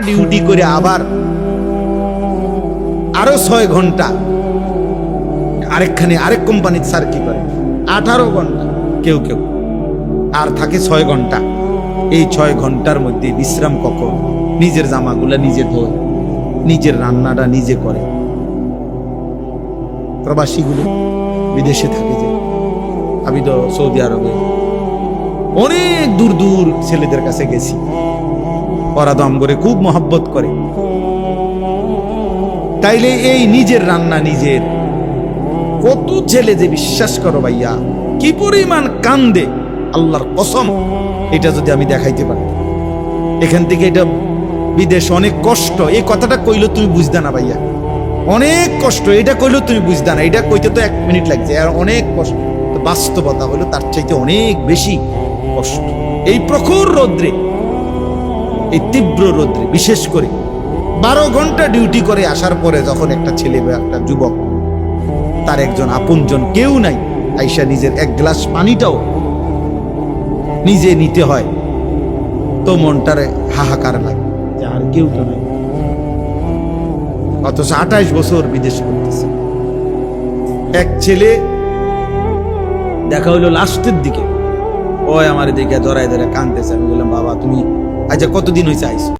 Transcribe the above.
Duty করে আবার আরও ছয় ঘণ্টা। আরেকখানে আরেক কোম্পানির স্যার কি করে? আঠারো ঘণ্টা। কেউ কেউ। আর থাকে ছয় ঘণ্টা। এই ছয় ঘণ্টার মধ্যে বিশ্রাম কখন? নিজের জামাগুলা নিজে ধোয়, নিজের রান্নাটা নিজে করে। প্রবাসীগুলো বিদেশে থাকে যে। আমি তো সৌদি আরবে অনেক দূর দূর ছেলেদের কাছে গেছি। ওরা করে খুব মহব্বত করে। তাইলে এই নিজের রান্না নিজের। কত ছেলে যে বিশ্বাস করো ভাইয়া, কি পরিমাণ কান্দে, আল্লাহর কসম, এটা যদি আমি দেখাইতে পারি। এখান থেকে এটা বিদেশ অনেক কষ্ট, এই কথাটা কইলো তুমি বুঝতে না ভাইয়া। অনেক কষ্ট, এটা কইলো তুমি বুঝতে না, এটা কইতে তো এক মিনিট লাগছে, আর অনেক কষ্ট। বাস্তবতা হলো তার চাইতে অনেক বেশি কষ্ট। এই প্রখর রৌদ্রে এই তীব্র রৌদ্রে, বিশেষ করে বারো ঘণ্টা ডিউটি করে আসার পরে যখন একটা ছেলে বা একটা যুবক, তার একজন আপনজন কেউ নাই, আইসা নিজের এক গ্লাস পানিটাও নিজে নিতে হয়, তো মনটারে হাহাকার লাগে। আর কেউ তো নাই। অথচ আঠাইশ বছর বিদেশ করতেছে। এক ছেলে দেখা হইল লাস্টের দিকে, ওই আমার দিকে ধরাই ধরে কানতেছে আমি বললাম, বাবা, তুমি আচ্ছা কতদিন হয়েছে আইসো?